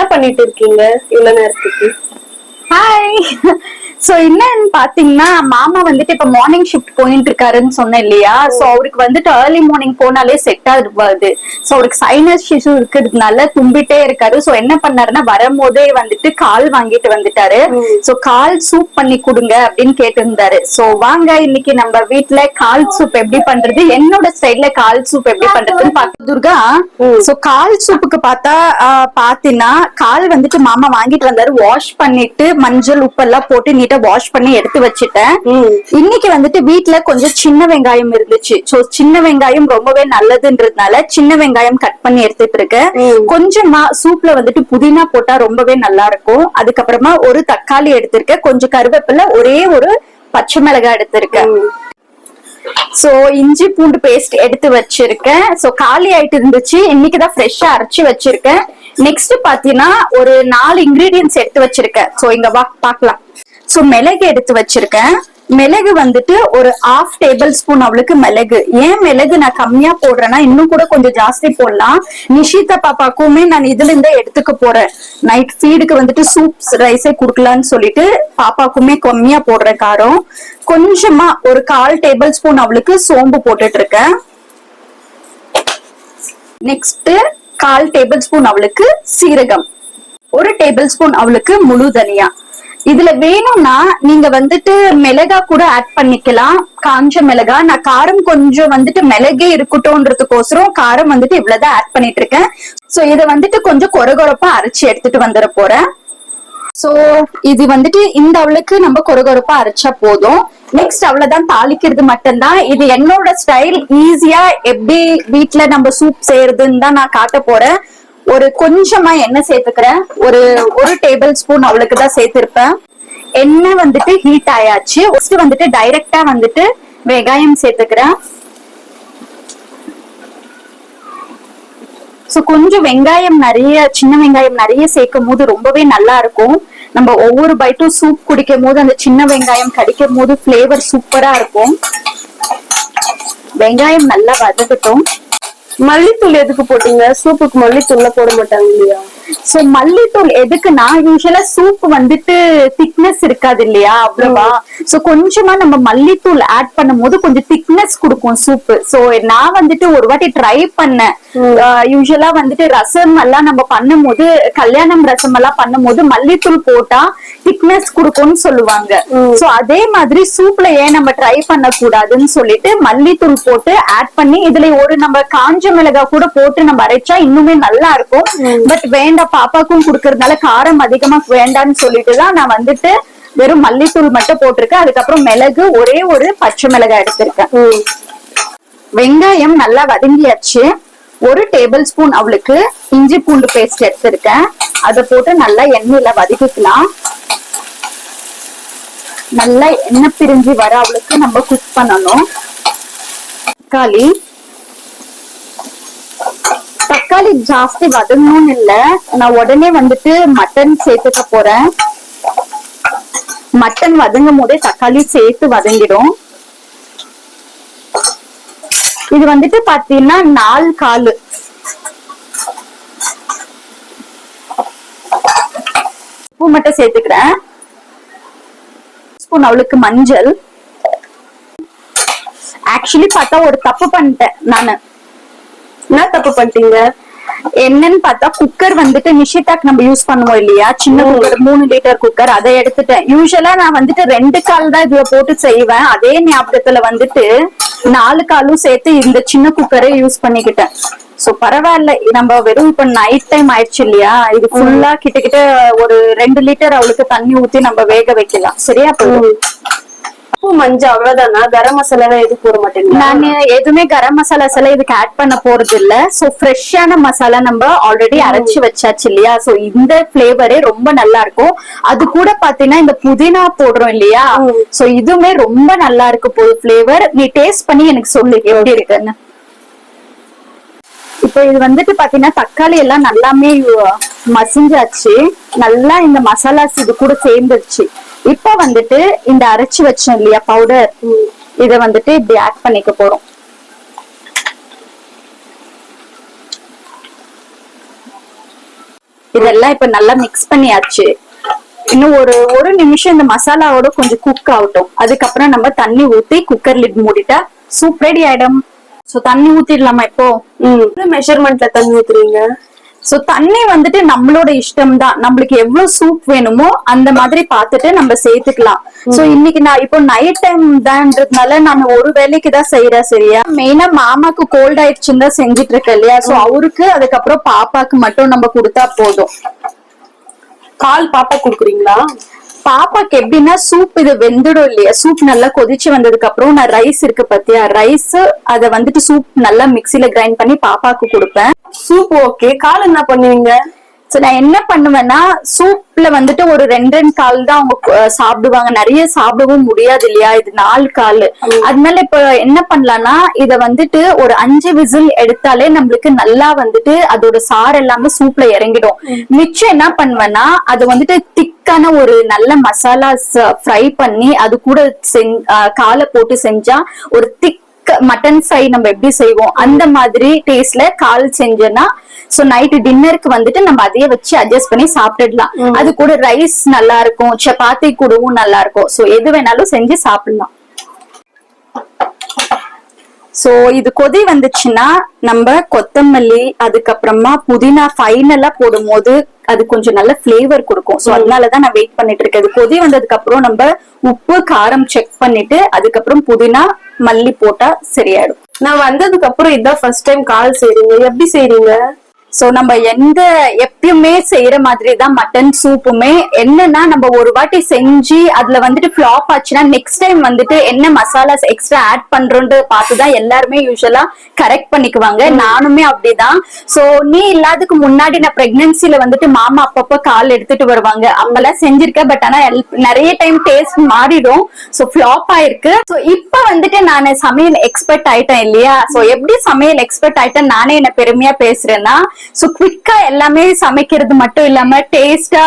என்ன பண்ணிட்டு இருக்கீங்க இவ்வளவு நேரத்துக்கு? ஹாய் சோ என்னன்னு பாத்தீங்கன்னா மாமா வந்துட்டு இப்ப மார்னிங் ஷிஃப்ட் போயிட்டு இருக்காருன்னு சொன்னேன் இல்லையா? சோ அவருக்கு வந்துட்டு ஏர்லி மார்னிங் போனாலே செட் ஆகுது சோ அவருக்கு சைனஸ் இஷ்யூ இருக்கிறதுனால தும்பிட்டே இருக்காரு. சோ என்ன பண்ணாருன்னா வரும்போதே வந்துட்டு கால் வாங்கிட்டு வந்துட்டாரு. சோ கால் சூப் பண்ணி கொடுங்க அப்படின்னு கேட்டிருந்தாரு. சோ வாங்க இன்னைக்கு நம்ம வீட்ல கால் சூப் எப்படி பண்றது? என்னோட ஸ்டைல்ல கால் சூப் எப்படி பண்றதுன்னு பாக்க துர்கா சோ கால் சூப்புக்கு பார்த்தா பாத்தீங்கன்னா கால் வந்துட்டு மாமா வாங்கிட்டு வந்தாரு. வாஷ் பண்ணிட்டு மஞ்சள் உப்பு எல்லாம் போட்டு நீட்டா வாஷ் பண்ணி எடுத்து வச்சுட்டேன். இன்னைக்கு வந்துட்டு வீட்ல கொஞ்சம் சின்ன வெங்காயம் இருந்துச்சு. சோ சின்ன வெங்காயம் ரொம்பவே நல்லதுன்றதுனால சின்ன வெங்காயம் கட் பண்ணி எடுத்துட்டு இருக்கேன். கொஞ்சமா சூப்ல வந்துட்டு புதினா போட்டா ரொம்பவே நல்லா இருக்கும் அதுக்கப்புறமா ஒரு தக்காளி எடுத்திருக்கேன். கொஞ்சம் கருவேப்பிலை ஒரே ஒரு பச்சை மிளகாய் எடுத்திருக்கேன். சோ இஞ்சி பூண்டு பேஸ்ட் எடுத்து வச்சிருக்கேன். சோ காலி ஆயிட்டு இருந்துச்சு. இன்னைக்குதான் ஃப்ரெஷ்ஷா அரைச்சு வச்சிருக்கேன். நெக்ஸ்ட் பாத்தீங்கன்னா ஒரு நாலு இன்கிரீடியன்ஸ் எடுத்து வச்சிருக்கேன். சோ இங்க வா பாக்கலாம் சோ மிளகு எடுத்து வச்சிருக்கேன். மிளகு வந்துட்டு ஒரு ஆஃப் டேபிள் ஸ்பூன் அவளுக்கு மிளகு. ஏன் மிளகு நான் கம்மியா போடுறேன்னா இன்னும் கூட கொஞ்சம் ஜாஸ்தி போடலாம். நிஷிதா பாப்பாக்குமே நான் இதுல இருந்தே எடுத்துக்க போறேன். நைட் ஃபீடுக்கு வந்துட்டு சூப் ரைஸே குடுக்கலாம்னு சொல்லிட்டு பாப்பாக்குமே கம்மியா போடுறேன் காரம். கொஞ்சமா ஒரு கால் டேபிள் ஸ்பூன் அவளுக்கு சோம்பு போட்டுட்டு இருக்கேன் நெக்ஸ்ட் கால் டேபிள் ஸ்பூன் அவளுக்கு சீரகம். ஒரு டேபிள் ஸ்பூன் அவளுக்கு முழு தனியா. இதுல வேணும்னா நீங்க வந்துட்டு மிளகா கூட ஆட் பண்ணிக்கலாம். காஞ்ச மிளகா. நான் காரம் கொஞ்சம் வந்துட்டு மிளகே இருக்கட்டும்ன்றதுக்கோசரம் காரம் வந்துட்டு இவ்வளவுதான் ஆட் பண்ணிட்டு இருக்கேன் சோ இத வந்துட்டு கொஞ்சம் கொரகொரப்பா அரைச்சு எடுத்துட்டு வந்துட போறேன். சோ இது வந்துட்டு இந்த அவளுக்கு நம்ம கொரகொரப்பா அரைச்சா போதும். நெக்ஸ்ட் அவ்வளவுதான் தாளிக்கிறது மட்டும்தான். இது என்னோட ஸ்டைல் ஈஸியா எப்படி வீட்ல நம்ம சூப் செய்யறதுன்னு தான் நான் காட்ட போறேன். ஒரு கொஞ்சமா எண்ணெய் சேர்த்துக்கிறேன். ஒரு ஒரு டேபிள் ஸ்பூன் அவளுக்கு தான் சேர்த்திருப்பேன். எண்ணெய் வந்துட்டு ஹீட் ஆயாச்சு. ஃபர்ஸ்ட் வந்துட்டு டைரக்டா வந்துட்டு வெங்காயம் சேர்த்துக்கிறேன். சோ கொஞ்சம் வெங்காயம் நிறைய சின்ன வெங்காயம் நிறைய சேர்க்கும் போது ரொம்பவே நல்லா இருக்கும். நம்ம ஒவ்வொரு பைட்டும் சூப் குடிக்கும் போது அந்த சின்ன வெங்காயம் கடிக்கும் போது ஃப்ளேவர் சூப்பரா இருக்கும். வெங்காயம் நல்லா வதக்கட்டும். மல்லித்தூள் எதுக்கு போட்டீங்க? சூப்புக்கு மல்லித்தூள்லாம் போட மாட்டாங்க இல்லையா? சோ மல்லித்தூள் எதுக்குன்னா யூஸ்வலா சூப் வந்துட்டு திக்னஸ் இருக்காது இல்லையா அவ்வளவா? சோ கொஞ்சமா நம்ம மல்லித்தூள் ஆட் பண்ணும்போது கொஞ்சம் திக்னஸ் கொடுக்கும் சூப் சோ நான் வந்துட்டு ஒரு வாட்டி ட்ரை பண்ணேன். யூஸ்வலா வந்துட்டு ரசம் எல்லாம் நம்ம பண்ணும்போது கல்யாணம் ரசம் எல்லாம் பண்ணும்போது மல்லித்தூள் போட்டா திக்னஸ் கொடுக்கும்னு சொல்லுவாங்க. சோ அதே மாதிரி சூப்ல ஏன் நம்ம ட்ரை பண்ண கூடாதுன்னு சொல்லிட்டு மல்லித்தூள் போட்டு ஆட் பண்ணி இதுல ஒரு நம்ம காஞ்ச மிளகாய் கூட போட்டு நம்ம அரைச்சா இன்னுமே நல்லா இருக்கும். பட் வேண்டாம். பாப்பாக்கும் குடுக்கறதுனால காரம் அதிகமா வேண்டாம்னு சொல்லிட்டு தான் நான் வந்துட்டு வெறும் மல்லித்தூள் மட்டும் போட்டிருக்கேன். அதுக்கப்புறம் மிளகு ஒரே ஒரு பச்சை மிளகாய் எடுத்திருக்கேன். வெங்காயம் நல்லா வதங்கியாச்சு. ஒரு டேபிள் ஸ்பூன் அவளுக்கு இஞ்சி பூண்டு பேஸ்ட் எடுத்திருக்கேன். அதை போட்டு நல்லா எண்ணெயில வதக்கிக்கலாம். நல்லா எண்ணெய் பிரிஞ்சு வர அவளுக்கு நம்ம குக் பண்ணணும். தக்காளி தக்காளி ஜாஸ்தி வதங்கணும்னு இல்ல. நான் உடனே வந்துட்டு மட்டன் சேர்த்துக்க போறேன். மட்டன் வதங்கும் போதே தக்காளி சேர்த்து வதங்கிடும். இது வந்துட்டு பாத்தீங்கன்னா நாலு காலு. உப்பு மட்டும் சேர்த்துக்கிறேன். ஸ்பூன் அவளுக்கு மஞ்சள். ஆக்சுவலி பார்த்தா ஒரு தப்பு பண்ணிட்டேன் நானு. என்ன தப்பு பண்ணிட்டீங்க? என்னன்னு பார்த்தா குக்கர் வந்துட்டு நிஷிதாக்கு நம்ம யூஸ் பண்ணுவோம் இல்லையா? சின்ன குக்கர் மூணு லிட்டர் குக்கர் அதை எடுத்துட்டேன். யூஸ்வலா நான் வந்துட்டு ரெண்டு கால் தான் இதுல போட்டு செய்வேன். அதே ஞாபகத்துல வந்துட்டு நாலு காலும் சேர்த்து இந்த சின்ன குக்கரே யூஸ் பண்ணிக்கிட்டேன். சோ பரவாயில்ல. நம்ம வெறும் இப்ப நைட் டைம் ஆயிடுச்சு இல்லையா? இது ஃபுல்லா கிட்டக்கிட்ட ஒரு ரெண்டு லிட்டர் அவளுக்கு தண்ணி ஊத்தி நம்ம வேக வைக்கலாம். சரியா போதும் உப்பு மஞ்சள் அவ்வளவுதானா? கரம் மசாலா எதுவும் போட மாட்டீங்களா? நான் எதுவுமே கரம் மசாலாஸ் எல்லாம் இதுக்கு ஆட் பண்ண போறது இல்ல. சோ ஃப்ரெஷ்ஷான மசாலா நம்ம ஆல்ரெடி அரைச்சு வச்சாச்சு இல்லையா? சோ இந்த பிளேவரே ரொம்ப நல்லா இருக்கும் அது கூட பாத்தீங்கன்னா இந்த புதினா போடுறோம் இல்லையா? சோ இதுவுமே ரொம்ப நல்லா இருக்கு போது பிளேவர் நீ டேஸ்ட் பண்ணி எனக்கு சொல்லு எப்படி இருக்குன்னு. இப்போ இது வந்துட்டு பாத்தீங்கன்னா தக்காளி எல்லாம் நல்லாமே மசிஞ்சாச்சு. நல்லா இந்த மசாலாஸ் இது கூட சேர்ந்துருச்சு. இப்ப வந்துட்டு இந்த அரைச்சு வச்சோம் இல்லையா பவுடர் இத வந்துட்டு இப்படி ஆட் பண்ணிக்க போறோம். இதெல்லாம் இப்ப நல்லா மிக்ஸ் பண்ணியாச்சு. இன்னும் ஒரு ஒரு நிமிஷம் இந்த மசாலாவோட கொஞ்சம் குக் ஆகட்டும். அதுக்கப்புறம் நம்ம தண்ணி ஊத்தி குக்கர் லிட் மூடிட்டா சூப் ரெடி ஆயிடும். சோ தண்ணி ஊத்திடலாமா இப்போ? மெஷர்மெண்ட்ல தண்ணி ஊத்துறீங்க? சோ தண்ணி வந்துட்டு நம்மளோட இஷ்டம் தான் நம்மளுக்கு எவ்வளவு சூப் வேணுமோ அந்த மாதிரி பார்த்துட்டு நம்ம சேர்த்துக்கலாம். சோ இன்னைக்கு நான் இப்போ நைட் டைம் தான்றதுனால நான் ஒரு வேலைக்கு தான் செய்யறேன் சரியா? மெயினா மாமாக்கு கோல்ட் ஆயிடுச்சுன்னு தான் செஞ்சுட்டு இருக்கேன் இல்லையா? சோ அவருக்கு அதுக்கப்புறம் பாப்பாக்கு மட்டும் நம்ம கொடுத்தா போதும். கால் பாப்பா குடுக்குறீங்களா? பாப்பாக்கு எப்படின்னா சூப் இது வெந்துடும் இல்லையா? சூப் நல்லா கொதிச்சு வந்ததுக்கு அப்புறம் நான் ரைஸ் இருக்கு பாத்தியா? ரைஸ் அத வந்துட்டு சூப் நல்லா மிக்ஸில கிரைண்ட் பண்ணி பாப்பாக்கு கொடுப்பேன். சூப் ஓகே கால் என்ன பண்ணுவீங்க? சோ நான் என்ன பண்ணுவேன்னா சூப்ல வந்துட்டு ஒரு ரெண்டு ரெண்டு கால் தான் அவங்க சாப்பிடுவாங்க. நிறைய சாப்பிடவும் முடியாது இல்லையா? இது நாலு கால். அதனால இப்ப என்ன பண்ணலாம்னா இத வந்துட்டு ஒரு அஞ்சு விசில் எடுத்தாலே நம்மளுக்கு நல்லா வந்துட்டு அதோட சாறு எல்லாமே சூப்ல இறங்கிடும். மிச்சம் என்ன பண்ணுவேன்னா அது வந்துட்டு திக்கான ஒரு நல்ல மசாலாஸ் ஃப்ரை பண்ணி அது கூட காலை போட்டு செஞ்சா ஒரு திக் மட்டன் ஃப்ரை நம்ம எப்படி செய்வோம்? அந்த மாதிரி டேஸ்ட்ல கால் செஞ்சேன்னா சோ நைட் டின்னருக்கு வந்துட்டு நம்ம அதையே வச்சு அட்ஜஸ்ட் பண்ணி சாப்பிட்டுடலாம். அது கூட ரைஸ் நல்லா இருக்கும் சப்பாத்தி கூடவும் நல்லா இருக்கும். சோ எது வேணாலும் செஞ்சு சாப்பிடலாம். சோ இது கொதி வந்துச்சுன்னா நம்ம கொத்தமல்லி அதுக்கப்புறமா புதினா ஃபைனலா போடும்போது அது கொஞ்சம் நல்ல ஃபிளேவர் கொடுக்கும். சோ அதனாலதான் நான் வெயிட் பண்ணிட்டு இருக்கேன். கொதி வந்ததுக்கு அப்புறம் நம்ம உப்பு காரம் செக் பண்ணிட்டு அதுக்கப்புறம் புதினா மல்லி போட்டா சரியாயிடும். நான் வந்ததுக்கு அப்புறம் இதான் ஃபர்ஸ்ட் டைம் கால் செய்றீங்க. எப்படி செய்றீங்க? சோ நம்ம எந்த எப்பயுமே செய்யற மாதிரி தான் மட்டன் சூப்புமே என்னன்னா நம்ம ஒரு வாட்டி செஞ்சு அதுல வந்துட்டு ஃபிளாப் ஆச்சுன்னா நெக்ஸ்ட் டைம் வந்துட்டு என்ன மசாலாஸ் எக்ஸ்ட்ரா ஆட் பண்றோம்னு பார்த்துதான் எல்லாருமே யூஸ்வலா கரெக்ட் பண்ணிக்குவாங்க. நானுமே அப்படிதான். சோ நீ இல்லாததுக்கு முன்னாடி நான் பிரெக்னன்சில வந்துட்டு மாமா அப்பப்ப கால் எடுத்துட்டு வருவாங்க. அப்பெல்லாம் செஞ்சிருக்கேன். பட் ஆனா எல்- நிறைய டைம் டேஸ்ட் மாறிடும். சோ ஃபிளாப் ஆயிருக்கு. சோ இப்ப வந்துட்டு நான் சமையல் எக்ஸ்பர்ட் ஆயிட்டேன் இல்லையா? சோ எப்படி சமையல் எக்ஸ்பர்ட் ஆயிட்டேன் நானே என்ன பெருமையா பேசுறேன்னா சோ குவிக்கா எல்லாமே சமைக்கிறது மட்டும் இல்லாம டேஸ்டா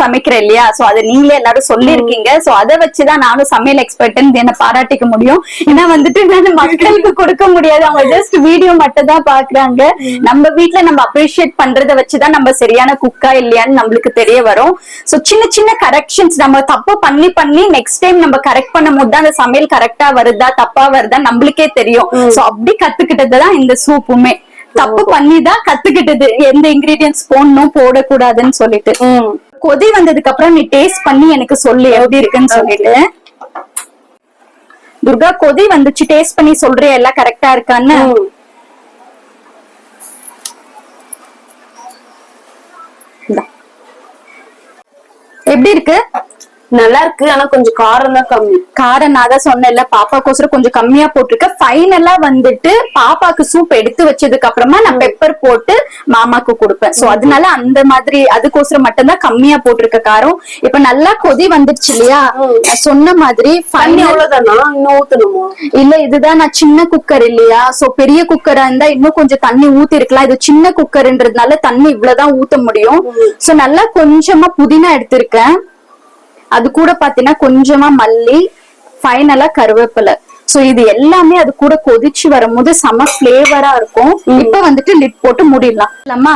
சமைக்கிறேன் இல்லையா? சோ அதை நீங்களே எல்லாரும் சொல்லிருக்கீங்க சோ அதை வச்சுதான் நானும் சமையல் எக்ஸ்பர்ட்னு என்ன பாராட்டிக்க முடியும். ஏன்னா வந்துட்டு நான் மக்களுக்கு கொடுக்க முடியாது. அவங்க ஜஸ்ட் வீடியோ மட்டும் தான் பாக்குறாங்க நம்ம வீட்ல நம்ம அப்ரிஷியேட் பண்றத வச்சுதான் நம்ம சரியான குக்கா இல்லையான்னு நம்மளுக்கு தெரிய வரும். சோ சின்ன சின்ன கரெக்ஷன்ஸ் நம்ம தப்பு பண்ணி பண்ணி நெக்ஸ்ட் டைம் நம்ம கரெக்ட் பண்ணும் போது தான் அந்த சமையல் கரெக்டா வருதா தப்பா வருதா நம்மளுக்கே தெரியும். சோ அப்படி கத்துக்கிட்டதுதான் இந்த சூப்புமே தப்பு பண்ணி தான் கத்துக்கிட்டது. எந்த இன்கிரீடியன்ஸ் போடணும் போடக்கூடாதுன்னு சொல்லிட்டு. கொதி வந்ததுக்கு அப்புறம் நீ டேஸ்ட் பண்ணி எனக்கு சொல்லு எப்படி இருக்குன்னு சொல்லிட்டு. துர்கா கொதி வந்துச்சு டேஸ்ட் பண்ணி சொல்றியா? எல்லாம் கரெக்டா இருக்கான்னு. எப்படி இருக்கு? நல்லா இருக்கு ஆனா கொஞ்சம் காரம் தான் கம்மி. காரம் நான் தான் சொன்னேன்ல பாப்பாக்கோசரம் கொஞ்சம் கம்மியா போட்டிருக்கேன் ஃபைனலா வந்துட்டு பாப்பாக்கு சூப் எடுத்து வச்சதுக்கு அப்புறமா நான் பெப்பர் போட்டு மாமாக்கு கொடுப்பேன். சோ அதனால அந்த மாதிரி அதுக்கோசரம் மட்டும்தான் கம்மியா போட்டிருக்க காரம். இப்ப நல்லா கொதி வந்துடுச்சு இல்லையா? சொன்ன மாதிரி இல்ல இதுதான் நான் சின்ன குக்கர் இல்லையா? சோ பெரிய குக்கரா இருந்தா இன்னும் கொஞ்சம் தண்ணி ஊத்தி இருக்கலாம் இது சின்ன குக்கர்ன்றதுனால தண்ணி இவ்வளவுதான் ஊத்த முடியும். சோ நல்லா கொஞ்சமா புதினா எடுத்திருக்கேன். அது கூட பாத்தீங்கன்னா கொஞ்சமா மல்லி ஃபைனலா கருவேப்பிலை. சோ இது எல்லாமே அது கூட கொதிச்சு வரும்போது செம பிளேவரா இருக்கும். இப்ப வந்துட்டு லிட் போட்டு மூடிடலாம். இல்லம்மா?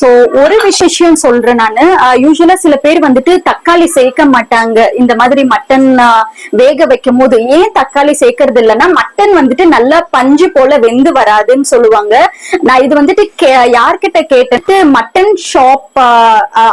சோ ஒரு விஷயம் சொல்றேன் நானு. யூஸ்வலா சில பேர் வந்துட்டு தக்காளி சேர்க்க மாட்டாங்க. இந்த மாதிரி மட்டன் வேக வைக்கும் போது ஏன் தக்காளி சேர்க்கறது இல்லைன்னா மட்டன் வந்துட்டு நல்லா பஞ்சு போல வெந்து வராதுன்னு சொல்லுவாங்க. நான் இது வந்துட்டு கே- யார்கிட்ட கேட்டுட்டு மட்டன் ஷாப்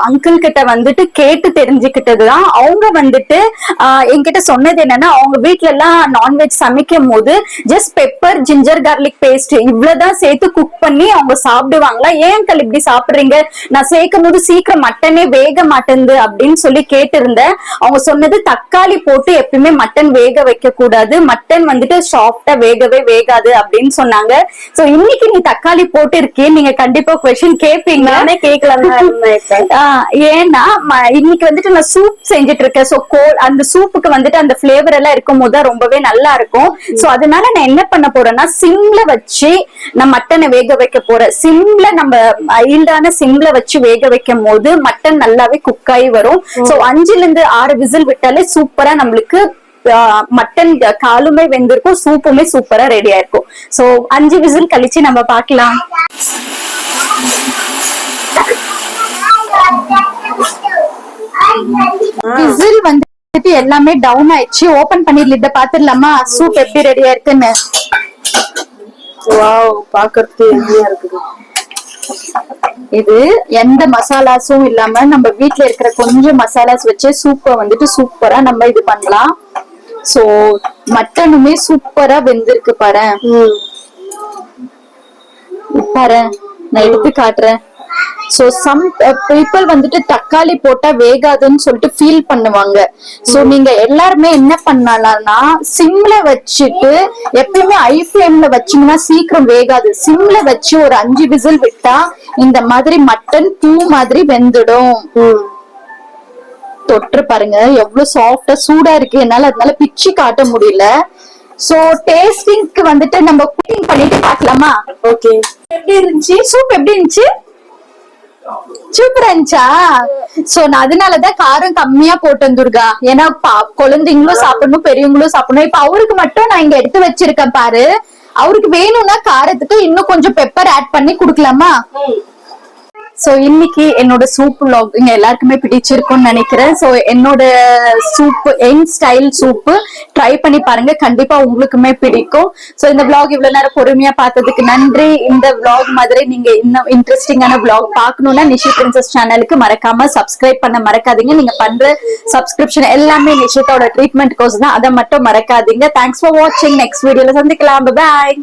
அங்கிள் கிட்ட வந்துட்டு கேட்டு தெரிஞ்சுக்கிட்டதுதான். அவங்க வந்துட்டு என்கிட்ட சொன்னது என்னன்னா அவங்க வீட்ல எல்லாம் நான்வெஜ் சமைக்கும் போது just pepper ginger garlic paste இவ்வளவுதான் சேர்த்து குக் பண்ணி அவங்க சாப்பிடுவாங்களா? ஏன் இப்படி இப்படி சாப்பிடுறீங்க நான் சேர்க்கும் போது சீக்கிரம் மட்டனே வேக மாட்டேங்குது அப்படின்னு சொல்லி கேட்டிருந்தேன். அவங்க சொன்னது தக்காளி போட்டு எப்பயுமே மட்டன் வேக வைக்க கூடாது மட்டன் வந்துட்டு சாஃப்டா வேகவே வேகாது அப்படின்னு சொன்னாங்க. சோ இன்னைக்கு நீ தக்காளி போட்டு இருக்கே நீங்க கண்டிப்பா கொஸ்டின் கேட்பீங்க நானே கேட்கலாம் ஏன்னா இன்னைக்கு வந்துட்டு நான் சூப் செஞ்சுட்டு இருக்கேன் சோ கோ அந்த சூப்புக்கு வந்துட்டு அந்த ஃபிளேவர் எல்லாம் இருக்கும் போது ரொம்பவே நல்லா இருக்கும். சோ அதனால நான் என்ன பண்ண போறேன்னா சிம்ல வச்சு நான் மட்டனை வேக வைக்க போறேன். சிம்ல நம்ம மைல்டான சிம்ல வச்சு வேக வைக்கும் போது மட்டன் நல்லாவே குக் ஆகி வரும். சோ அஞ்சுல இருந்து ஆறு விசில் விட்டாலே சூப்பரா நம்மளுக்கு மட்டன் காலுமே வெந்திருக்கும் சூப்புமே சூப்பரா ரெடி ஆயிருக்கும். சோ அஞ்சு விசில் கழிச்சு நம்ம பார்க்கலாம். விசில் வந்துட்டு எல்லாமே டவுன் ஆயிடுச்சு. ஓபன் பண்ணி லிட்ட பாத்துடலாமா சூப் எப்படி ரெடியா இருக்குன்னு? வாவ் பாக்குறதுக்கு இருக்குது. இது எந்த மசாலாஸும் இல்லாம நம்ம வீட்ல இருக்கிற கொஞ்சம் மசாலாஸ் வச்சு சூப்பை வந்துட்டு சூப்பரா நம்ம இது பண்ணலாம். சோ மட்டனுமே சூப்பரா வெந்திருக்கு பாரு பாரு நான் எடுத்து காட்டுறேன். சோ சம் பீப்புள் வந்துட்டு தக்காளி போட்டா வேகாதுன்னு சொல்லிட்டு ஃபீல் பண்ணுவாங்க. சோ நீங்க எல்லாருமே என்ன பண்ணலாம்னா சிம்ல வச்சுட்டு எப்பயுமே ஐ ஃபிளேம்ல வச்சீங்கன்னா சீக்கிரம் வேகாது. சிம்ல வச்சு ஒரு அஞ்சு விசில் விட்டா இந்த மாதிரி மட்டன் பூ மாதிரி வெந்துடும். தொற்று பாருங்க எவ்வளவு சாஃப்டா சூடா இருக்கு. என்னால அதனால பிச்சு காட்ட முடியல. சோ டேஸ்டிங்க்கு வந்துட்டு நம்ம குக்கிங் பண்ணிட்டு பார்க்கலாமா? ஓகே. எப்படி இருந்துச்சு? சூப் எப்படி இருந்துச்சு? சூப்பரா இருந்துச்சா சோ நான் அதனாலதான் காரம் கம்மியா போட்டேன் துர்கா. ஏன்னா பா- குழந்தைங்களும் சாப்பிடணும் பெரியவங்களும் சாப்பிடணும். இப்ப அவருக்கு மட்டும் நான் இங்க எடுத்து வச்சிருக்கேன் பாரு. அவருக்கு வேணும்னா காரத்துக்கு இன்னும் கொஞ்சம் பெப்பர் ஆட் பண்ணி குடுக்கலாமா? சோ இன்னைக்கு என்னோட சூப் லாக் இங்க எல்லாருக்குமே பிடிச்சிருக்கும்னு நினைக்கிறேன். சோ என்னோட சூப் என் ஸ்டைல் சூப் ட்ரை பண்ணி பாருங்க. கண்டிப்பா உங்களுக்குமே பிடிக்கும். சோ இந்த விளாக் இவ்வளவு நேரம் பொறுமையா பார்த்ததுக்கு நன்றி. இந்த விளாக் மாதிரி நீங்க இன்னும் இன்ட்ரெஸ்டிங்கான விளாக் பார்க்கணும்னா நிஷி பிரின்சஸ் சேனலுக்கு மறக்காம சப்ஸ்கிரைப் பண்ண மறக்காதீங்க. நீங்க பண்ற சப்ஸ்கிரிப்ஷன் எல்லாமே நிஷித்தோட ட்ரீட்மெண்ட் கோர்ஸ் தான். அதை மட்டும் மறக்காதீங்க. தேங்க்ஸ் ஃபார் வாட்சிங் நெக்ஸ்ட் வீடியோல சந்திக்கலாம். பாய்